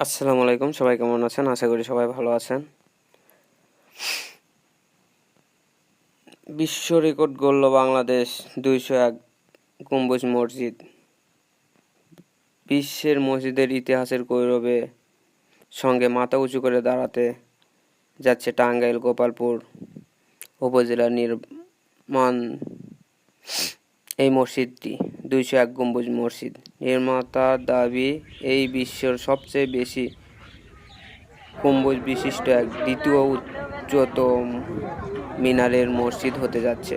আসসালামু আলাইকুম, সবাই কেমন আছেন? আশা করি সবাই ভালো আছেন। বিশ্ব রেকর্ড গড়ল বাংলাদেশ দুইশো এক গম্বুজ মসজিদ। বিশ্বের মসজিদের ইতিহাসের গৌরবে সঙ্গে মাথা উঁচু করে দাঁড়াতে যাচ্ছে টাঙ্গাইল, গোপালপুর উপজেলার নির্মাণ এই মসজিদটি। দুইশো এক গম্বুজ মসজিদ। নির্মাতা দাবি, এই বিশ্বের সবচেয়ে বেশি গম্বুজ বিশিষ্ট এক দ্বিতীয় উচ্চতম মিনারের মসজিদ হতে যাচ্ছে।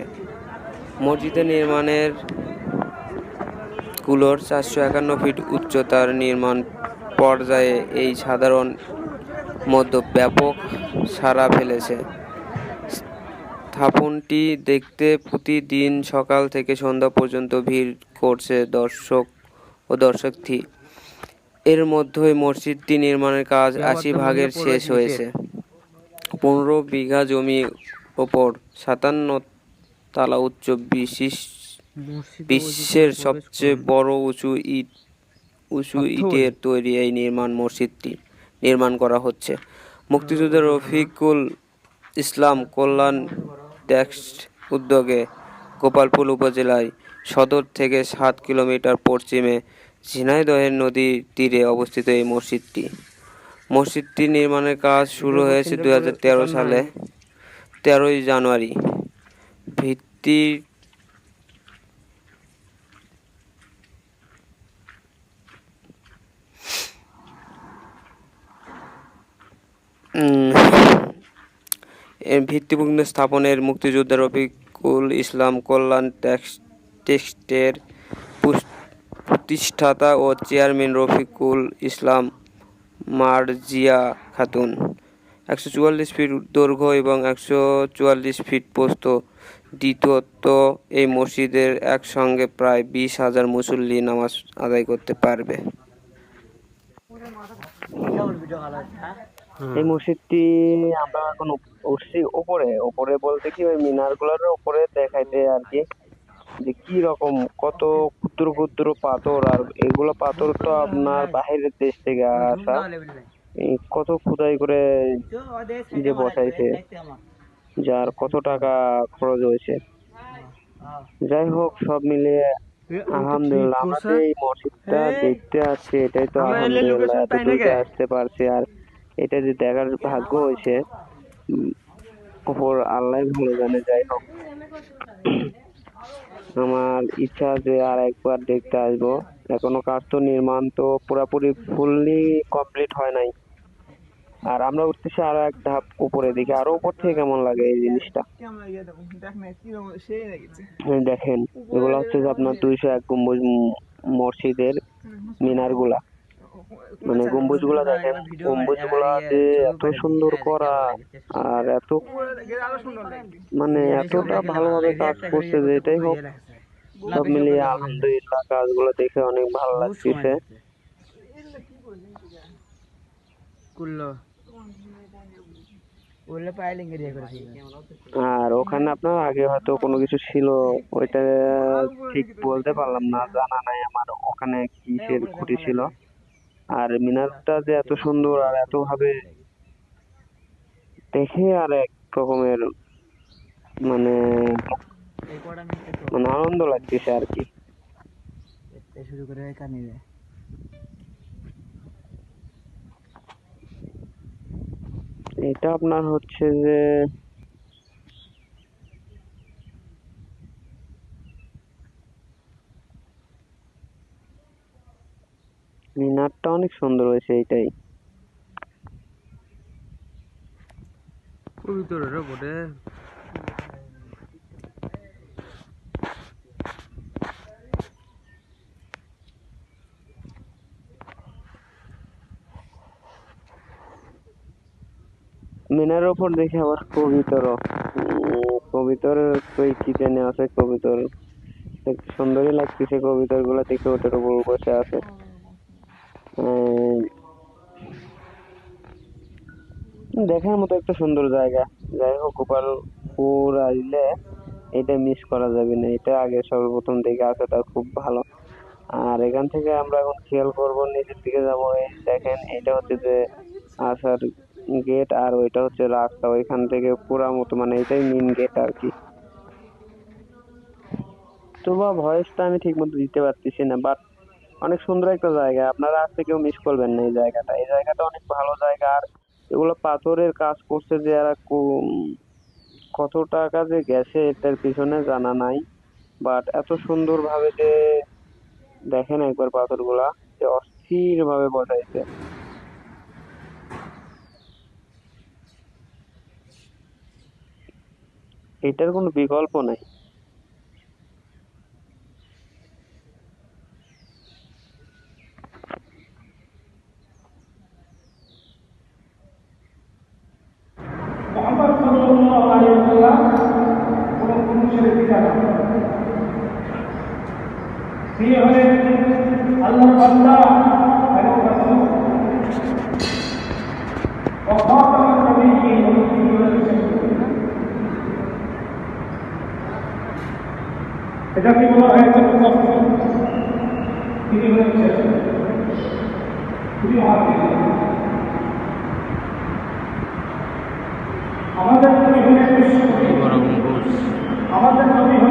মসজিদের নির্মাণেরগুলোর চারশো একান্ন ফিট উচ্চতার নির্মাণ পর্যায়ে এই সাধারণ মধ্য ব্যাপক সাড়া ফেলেছে। স্থাপনটি দেখতে প্রতিদিন সকাল থেকে সন্ধ্যা পর্যন্ত ভিড় করছে দর্শক ও দর্শকথী। এর মধ্যেই মসজিদটি নির্মাণের কাজ আশি ভাগের শেষ হয়েছে। পনেরো বিঘা জমি ওপর সাতান্ন তালা উচ্চ বিশিষ বিশ্বের সবচেয়ে বড় উঁচু ইট উঁচু ইটের তৈরি এই নির্মাণ মসজিদটি নির্মাণ করা হচ্ছে। মুক্তিযুদ্ধের রফিকুল ইসলাম কল্যাণ ট্যাক্স উদ্যোগে গোপালপুর উপজেলায় সদর থেকে সাত কিলোমিটার পশ্চিমে ঝিনাইদহের নদীর তীরে অবস্থিত এই মসজিদটি। মসজিদটি নির্মাণের কাজ শুরু হয়েছে দুই হাজার তেরো সালে, তেরোই জানুয়ারি। ভিত্তি ভিত্তিভূমি স্থাপনের মুক্তিযোদ্ধা রফিকুল ইসলাম কল্যাণ টেক্সটের প্রতিষ্ঠাতা ও চেয়ারম্যান রফিকুল ইসলাম মার্জিয়া খাতুন। একশো চুয়াল্লিশ ফিট দৈর্ঘ্য এবং একশো চুয়াল্লিশ ফিট প্রস্থ। দ্বিতীয়ত, এই মসজিদের একসঙ্গে প্রায় বিশ হাজার মুসল্লি নামাজ আদায় করতে পারবে। এই মসজিদটি আমরা এখন উঠছি উপরে। উপরে বলতে কি ওই মিনারগুলোর উপরে দেখাইতে আর কি যে কি রকম কত ক্ষুদ্র ক্ষুদ্র পাথর আর এগুলো পাথর তো আপনার বাইরের দেশ থেকে আসা। কত খুদাই করে যে বসাইছে যার কত টাকা খরচ হয়েছে। যাই হোক সব মিলিয়ে আলহামদুলিল্লাহ আমাদের এই মসজিদটা দেখতে আসছে এটাই তো আলহামদুলিল্লাহ আসতে পারছি আর এটা যে দেখার ভাগ্য হয়েছে আল্লাহ ভালো জানে, যাই হোক। আমার ইচ্ছা যে আর একবার দেখতে আসব। এখনও কাজ তো নির্মাণ তো পুরোপুরি ফুললি কমপ্লিট হয় নাই। আর আমরা উঠতেছি আরও এক ধাপ উপরে দিকে। আরও উপর থেকে কেমন লাগে এই জিনিসটা? দেখেন, এগুলো হচ্ছে আপনার দুইশো এক গম্বুজ মসজিদের মিনারগুলা মানে গম্বুজগুলা দেখেন গম্বুজগুলা যে এত সুন্দর করা আর এত মানে এতটা ভালোভাবে কাজ করছে যে এটাই হোক সব মিলিয়ে আলহামদুলিল্লাহ কাজগুলো দেখে অনেক ভালো এরিয়া করেছিল আর ওখানে আপনার আগে হয়তো কোনো কিছু ছিল ওইটা ঠিক বলতে পারলাম না জানা নাই আমার ওখানে কিসের খুঁটি ছিল। আর মিনারটা যে এত সুন্দর আর এত ভাবে দেখে আর এক রকমের মানে মানে আনন্দ লাগতেছে আর কি। শুরু করে এটা আপনার হচ্ছে যে মিনারটা অনেক সুন্দর হয়েছে এইটাই। ভিতরে বটে। মিনারের ওপর দেখি আবার কবিতর। কবিতর কই কি জানি আছে কবিতর। সুন্দরই লাগতেছে কবিতরগুলা দেখে ওটার উপর বসে আছে। দেখার মতো একটা সুন্দর জায়গা। যাই হোক, গোপালপুর আসলে এটা মিস করা যাবে না। এটা আগে সর্বপ্রথম দিকে দেখে আসাটা খুব ভালো। আর এখান থেকে আমরা এখন খেয়াল করব, নিচের দিকে যাব। দেখেন, এটা হচ্ছে যে আসার গেট আর ওইটা হচ্ছে রাস্তা। ওইখান থেকে পুরা মতো মানে এটাই মেন গেট আর কি। তো বা, ভয়েসটা আমি ঠিক মতো দিতে পারতেছি না বাট অনেক সুন্দর একটা জায়গা। আপনারা আসতে কেউ মিস করবেন না এই জায়গাটা। এই জায়গাটা অনেক ভালো জায়গা। আর এগুলো পাথরের কাজ করছে যে এরা কত টাকা যে গেছে, এটার পিছনে জানা নাই। বাট এত সুন্দর ভাবে যে দেখেন একবার পাথরগুলা, যে অস্থির ভাবে বসাইছে। এটার কোনো বিকল্প নাই। মোহাম্মদ সাল্লাল্লাহু আলাইহি ওয়াসাল্লাম কোন পুরুষের পিতা না। তিনি হলেন আল্লাহর বলা হয়েছে তিনি হলেন। তিনি মহাবীর আমাদের নবী আমাদের নবী